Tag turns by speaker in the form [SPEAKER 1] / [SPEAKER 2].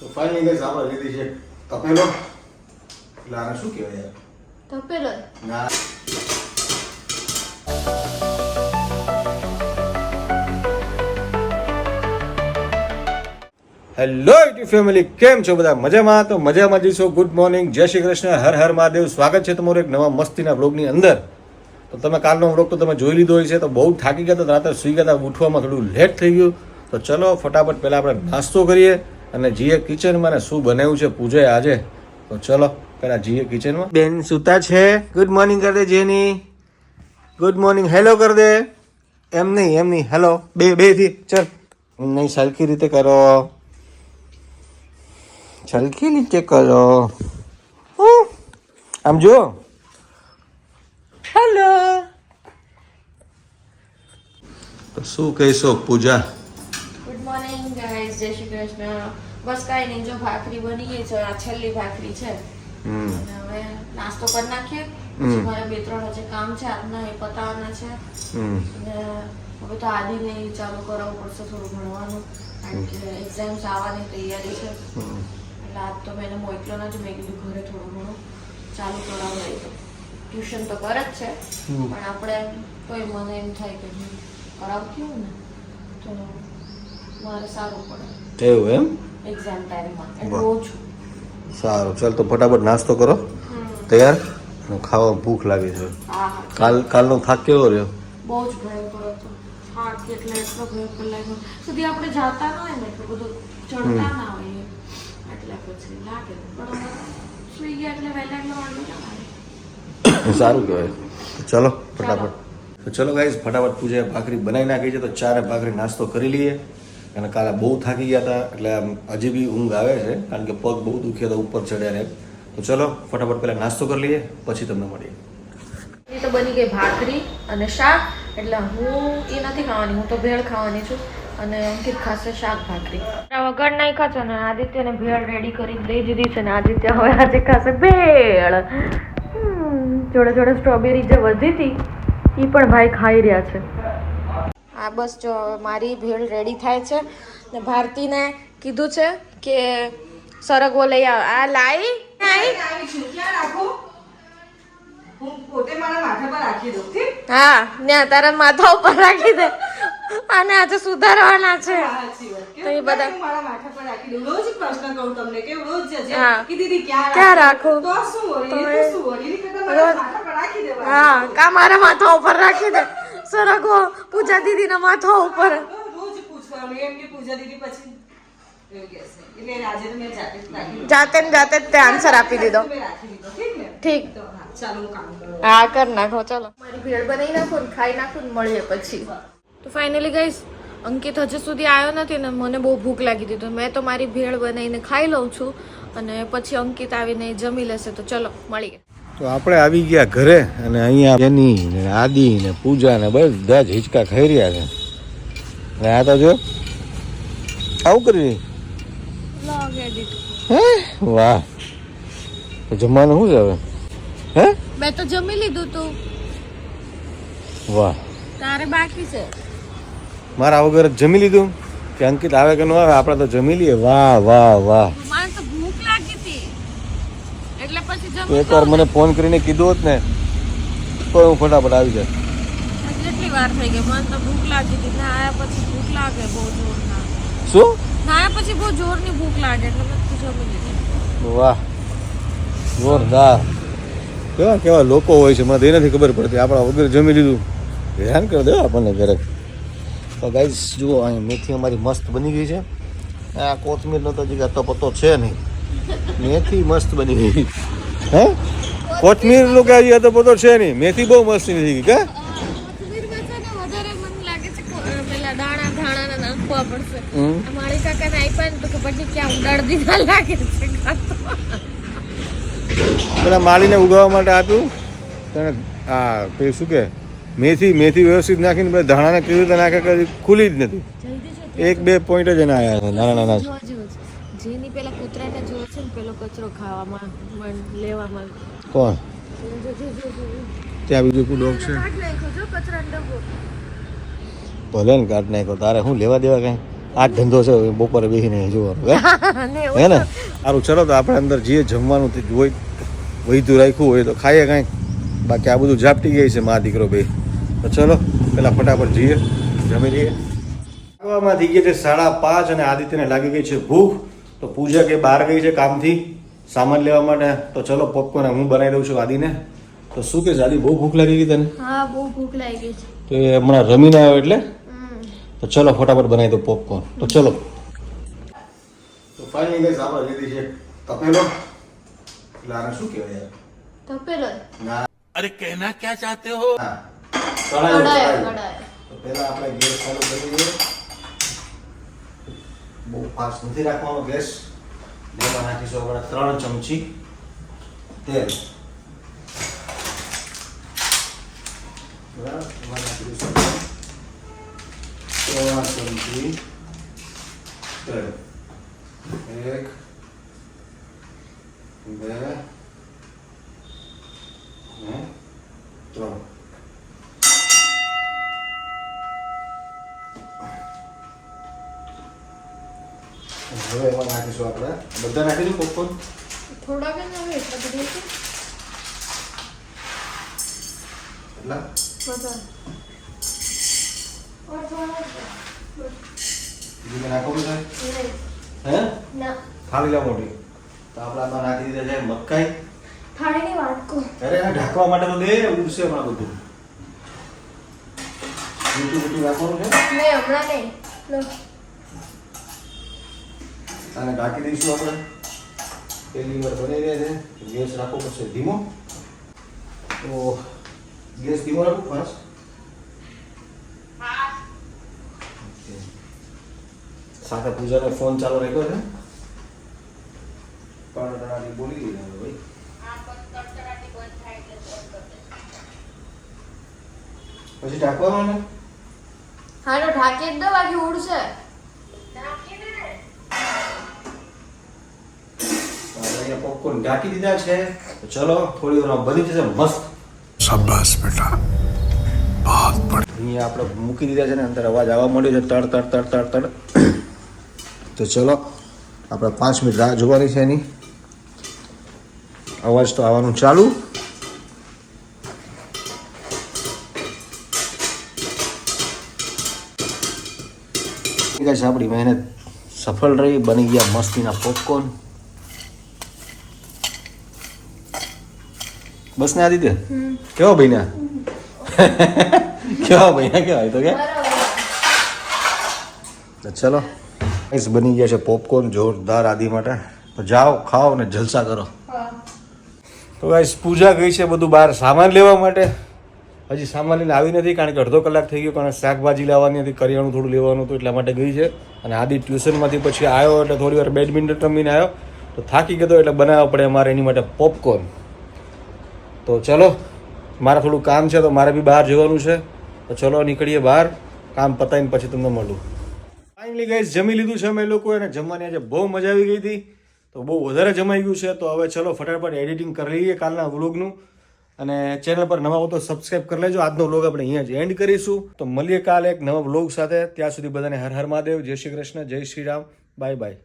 [SPEAKER 1] તો finally guys આપણે લીધી છે તપેલો. એટલે આને શું કહેવાય યાર?
[SPEAKER 2] તપેલો.
[SPEAKER 1] ના. હેલો યુટ્યુબ ફેમિલી કેમ છો બધા? મજામાં? તો મજામાં જઈશો ગુડ મોર્નિંગ જય શ્રી કૃષ્ણ. હર હર મહાદેવ. સ્વાગત છે તમારું એક નવા મસ્તીના બ્લોગની અંદર. તો તમે કાલનો વ્લોગ તો તમે જોઈ લીધો હોય છે તો બહુ થાકી ગયા તો રાતે સુઈ ગયા ઉઠવામાં થોડું લેટ થઈ ગયું. તો ચલો ફટાફટ પહેલાં આપણે નાસ્તો કરીએ. અને જીએ કિચનમાં ને શું બનાવ્યું છે પૂજે આજે? તો ચલો પેલા જીએ કિચનમાં. બેન સુતા છે. ગુડ મોર્નિંગ કર દે જેની. ગુડ મોર્નિંગ હેલો કર દે. એમ નહીં એમ નહીં. હેલો બે બેથી. ચલ. નહીં સરખી રીતે કરો. સરખી રીતે કરો. હું. આમ જો હેલો તો શું કહેશો પૂજા
[SPEAKER 2] ગુડ મોર્નિંગ ગાઈઝ જય શ્રી કૃષ્ણ બસ કાંઈ નહીં જો ભાખરી બની ગઈ છે આ છેલ્લી ભાખરી છે. અને હવે નાસ્તો કરી નાખીએ. પછી મારે બે ત્રણ હજી કામ છે આજના એ પતાવવાના છે. અને હવે તો આદિને ને ચાલુ કરાવવું પડશે થોડું ભણવાનું. કારણ કે એક્ઝામ્સ આવવાની તૈયારી છે. એટલે આજ તો મેં એને મોકલ્યો નથી મેં કીધું ઘરે થોડું ઘણું ચાલુ કરાવું એ તો. ટ્યુશન તો કરે જ છે. પણ આપણે કોઈ મને એમ થાય કે હું કરાવતી હોઉં ને? તો મારે સારું પડે.
[SPEAKER 1] એવું એમ?
[SPEAKER 2] એક્ઝામ ટાઈમમાં
[SPEAKER 1] સારું. ચાલ તો ફટાફટ નાસ્તો કરો. તૈયાર? અને ખાવા ભૂખ લાગી છે. કાલ કાલનો થાક કેવો રહ્યો?
[SPEAKER 2] બહુ જ ભયંકર હતો. થાક એટલે એટલો ભયંકર લાગ્યો. સુધી આપણે જાતા ન હોય ને એટલું બધું ચડતા ના હોઈએ. એટલે પછી લાગે. પણ સુઈ ગયા એટલે વહેલા એટલે વાંધો
[SPEAKER 1] સારું કહેવાય. ચલો ફટાફટ. તો ચલો ગાઈઝ ફટાફટ પૂજા ભાખરી બનાવી નાખી છે. તો ચારે ભાખરી નાસ્તો કરી લઈએ. અને કાલે બહુ થાકી ગયા હતા એટલે આમ હજી બી ઊંઘ આવે છે કારણ કે પગ બહુ દુખ્યા હતા ઉપર ચડ્યા રહે તો ચલો ફટાફટ પહેલા નાસ્તો કરી લઈએ પછી તમને મળીએ.
[SPEAKER 2] એ તો બની ગઈ ભાખરી અને શાક એટલે હું એ નથી ખાવાની હું તો ભેળ ખાવાની છું અને અંકિત ખાશે શાક ભાખરી. વગર નાખ્યા ખાશો ને આદિત્યને ભેળ રેડી કરી લઈ દીધી છે ને આદિત્ય હવે આજે ખાશે ભેળ. હમ, જોડે જોડે સ્ટ્રોબેરી જે વધી હતી એ પણ ભાઈ ખાઈ રહ્યા છે. આ બસ જો મારી ભેળ રેડી થાય છે. ને ભારતીને કીધું છે કે સરગવો લઈ આવ. આ લાઈ.
[SPEAKER 3] હું
[SPEAKER 2] ને તારા માથા ઉપર રાખી દે. અને આજે સુધારવાના છે. તો એ બધા-
[SPEAKER 3] મારા માથા પર રાખી દઉં? રોજ પ્રશ્ન કરું તમને કે રોજ જજે
[SPEAKER 2] હા.
[SPEAKER 3] કે દીદી ક્યાં
[SPEAKER 2] ક્યાં રાખું?
[SPEAKER 3] તો શું વળી
[SPEAKER 2] તો
[SPEAKER 3] એ
[SPEAKER 2] એ-
[SPEAKER 3] તો શું વળી એની કરતાં મારા માથા પર રાખી દેવા
[SPEAKER 2] હા કા મારા માથા ઉપર રાખી દે? સરગવો પૂજા દીદીના માથા ઉપર.
[SPEAKER 3] રોજ પૂછવાનું એમ કે પૂજા દીદી પછી જાતે જ
[SPEAKER 2] જાતે ને જાતે તે આન્સર આપી દીધો.
[SPEAKER 3] દીધો ઠીક હા ચાલો હું કામ કરું.
[SPEAKER 2] નાખો ચલો. મારી ભેળ બનાવી નાખો ને ખાઈ નાખો ને મળીએ પછી. તો ફાઇનલી ગઈશ અંકિત હજુ સુધી આવ્યો નથી ને મને બહુ ભૂખ લાગી હતી. મેં તો મારી ભેળ બનાવીને ખાઈ લઉં છું અને પછી અંકિત આવીને જમી લેશે. તો ચલો મળીએ.
[SPEAKER 1] તો આપણે આવી ગયા ઘરે અને અહીંયા જેની ને આદિ ને પૂજા ને બધા જ હિંચકા ખાઈ રહ્યા છે. ને આ તો જો આવું કરી હે? વાહ. તો જમવાનું શું છે હવે? હે?
[SPEAKER 2] મેં તો જમી લીધું તું.
[SPEAKER 1] વાહ.
[SPEAKER 2] તારે બાકી છે?
[SPEAKER 1] મારા વગર જમી લીધું? કે અંકિત આવે કે ન આવે આપણે તો જમી લઈએ. વાહ વાહ વાહ
[SPEAKER 2] મને તો ભૂખ લાગી હતી એટલે પછી
[SPEAKER 1] તો એકવાર મને ફોન કરીને કીધું હોત ને તો હું ફટાફટ આવી જાય
[SPEAKER 2] કેટલી વાર થઈ ગઈ? મને તો ભૂખ લાગી હતી. ના આયા પછી ભૂખ લાગે બહુ જોરના
[SPEAKER 1] શું?
[SPEAKER 2] ના આયા પછી બહુ જોરની ભૂખ લાગે એટલે મેં જમી લીધું.
[SPEAKER 1] વાહ જોરદાર. કેવા કેવા લોકો હોય છે મને એ નથી ખબર પડતી. આપણા વગર જમી લીધું. હેરાન કરી દે આપણને ક્યારેક તો ગાઈસ જુઓ અહીં મેથી અમારી મસ્ત બની ગઈ છે. આ કોથમીરનો તો હજી તો પતો છે નહીં. મેથી મસ્ત બની ગઈ. હે? કોથમીરનો કે હજી તો પતો છે નહીં. મેથી બહુ મસ્ત નથી કે?
[SPEAKER 2] પેલા
[SPEAKER 1] માળીને ઉગાવવા માટે આપ્યું. તને આ પેલું શું કે? મેથી મેથી વ્યવસ્થિત નાખીને ધાણાને કેવી રીતે નાખે ખુલી જ નથી. એક બે પોઈન્ટ જ એના આવ્યા છે નાના નાના
[SPEAKER 2] જો જો જેની પેલા કૂતરાને જોવે છે ને પેલો ખાવામાં લેવામાં.
[SPEAKER 1] કોણ?
[SPEAKER 2] જો જો જો જો જો.
[SPEAKER 1] ત્યાં બીજું કોઈ છે
[SPEAKER 2] નાખ્યો જો
[SPEAKER 1] ભલે ને કાઢ નાખો તારે શું લેવા દેવા કઈ? આ ધંધો છે બપોરે બેસીને જોવાનું હે? ને સારું ચલો તો આપણે અંદર જઈએ જમવાનું તે હોય વહીતું રાખ્યું હોય તો ખાઈએ કાંઈક બાકી આ બધું ઝાપટી ગઈ છે મા દીકરો બે. તો ચલો પેલા ફટાફટ જઈએ જમી લઈએ. વાગવામાં થઈ ગયા છે સાડા પાંચ અને આદિત્યને લાગી ગઈ છે ભૂખ. તો પૂજા કે બહાર ગઈ છે કામથી? સામાન લેવા માટે? તો ચલો પોપકોર્ન હું બનાવી દઉં છું આદિને. તો શું કે આદિ બહુ ભૂખ લાગી ગઈ તને?
[SPEAKER 2] હા બહુ ભૂખ લાગી છે.
[SPEAKER 1] તો એ હમણાં રમીને આવ્યો એટલે? તો ચલો ફટાફટ બનાવી દો પોપકોર્ન તો ચલો. તો ફાઇનલી ગાઈસ આપણે લીધી છે તપેલો. એટલે આને શું કહેવાય યાર?
[SPEAKER 2] તપેલો.
[SPEAKER 1] ના.
[SPEAKER 4] અરે કહેના ક્યાં ચાહતે
[SPEAKER 1] હો?
[SPEAKER 2] કડાયો કડાયો
[SPEAKER 1] તો પહેલા આપણે ગેસ ચાલુ કરી દઈએ. બહુ ફાસ્ટ નથી રાખવાનો ગેસ. એમાં નાખીશું આપણે ત્રણ ચમચી તેલ. એમાં નાખી ત્રણ ચમચી તેલ. એક બે નાખીશું આપણે. બધા નાખી દઉં પોપકોર્ન
[SPEAKER 2] થોડા કે ના હોય એટલા બધા
[SPEAKER 1] એટલા?
[SPEAKER 2] બધા. નાખો બધા?
[SPEAKER 1] બીજું હે?
[SPEAKER 2] ના.
[SPEAKER 1] થાળી લા મોટી. તો આપણે આમાં નાખી દીધા છે મકાઈ.
[SPEAKER 2] થાળીની વાટકો.
[SPEAKER 1] અરે આ ઢાંકવા માટે તો દે ઉડશે હમણાં બધું. મીઠું મીઠું રાખવાનું છે?
[SPEAKER 2] નહીં હમણાં નહીં.
[SPEAKER 1] આને ઢાંકી દઈશું આપણે. પહેલી વાર બની રહે છે. ગેસ રાખવો પડશે ધીમો. તો ગેસ ધીમો રાખવું ફાસ્ટ સાથે પૂજાનો ફોન ચાલુ રાખ્યો છે. પણ તણાટી બોલી દીધા હવે ભાઈ. પછી ઢાંકવાનું ને
[SPEAKER 2] હા તો ઢાંકી જ દો બાકી ઉડશે.
[SPEAKER 1] અને પોપકોર્ન ઢાંકી દીધા છે. ચલો થોડી વાર બની જશે મસ્ત.
[SPEAKER 4] શાબાશ બેટા. બહુત બડી
[SPEAKER 1] અહીંયા આપણે મૂકી દીધા છે ને અંદર અવાજ આવવા માંડ્યો છે તડ તડ તડ તડ તડ. તો ચલો આપણે પાંચ મિનિટ રાહ જોવાની છે એની. અવાજ તો આવવાનું ચાલુ. આપણી મહેનત સફળ રહી બની ગયા મસ્તીના પોપકોર્ન બસ ને આદિત્ય કેવો ભાઈ કેવા ભાઈ કેવા એ તો કે? ચલો. આઈસ બની ગયા છે પોપકોર્ન જોરદાર આદિ માટે. તો જાઓ, ખાઓ ને જલસા કરો. તો ગાઈસ પૂજા ગઈ છે બધું બહાર સામાન લેવા માટે. હજી સામાન લઈને આવી નથી કારણ કે અડધો કલાક થઈ ગયો કારણ શાકભાજી લાવવાની હતી, કરિયાણું થોડું લેવાનું હતું એટલા માટે ગઈ છે. અને આદિ ટ્યુશનમાંથી પછી આવ્યો એટલે થોડી વાર બેડમિન્ટન રમીને આવ્યો. તો થાકી ગયો એટલે બનાવવા પડે અમારે એની માટે પોપકોર્ન તો ચલો, મારે થોડું કામ છે, તો મારે બી બહાર જવાનું છે. તો ચલો નીકળીએ બહાર. કામ પતાવીને પછી તમને મળું. ફાઇનલી ગઈ જમી લીધું છે અમે લોકો અને જમવાની આજે બહુ મજા આવી ગઈ હતી. તો બહુ વધારે જમાઈ ગયું છે, તો હવે ચલો ફટાફટ એડિટિંગ કરી લઈએ કાલના વ્લોગનું અને ચેનલ પર નવા હો તો સબસ્ક્રાઇબ કરી લેજો. આજનો વ્લોગ આપણે અહીંયા જ એન્ડ કરીશું. તો મળીએ કાલે એક નવા વ્લોગ સાથે. ત્યાં સુધી બધાને હર હર મહાદેવ. જય શ્રી કૃષ્ણ, જય શ્રી રામ. Bye bye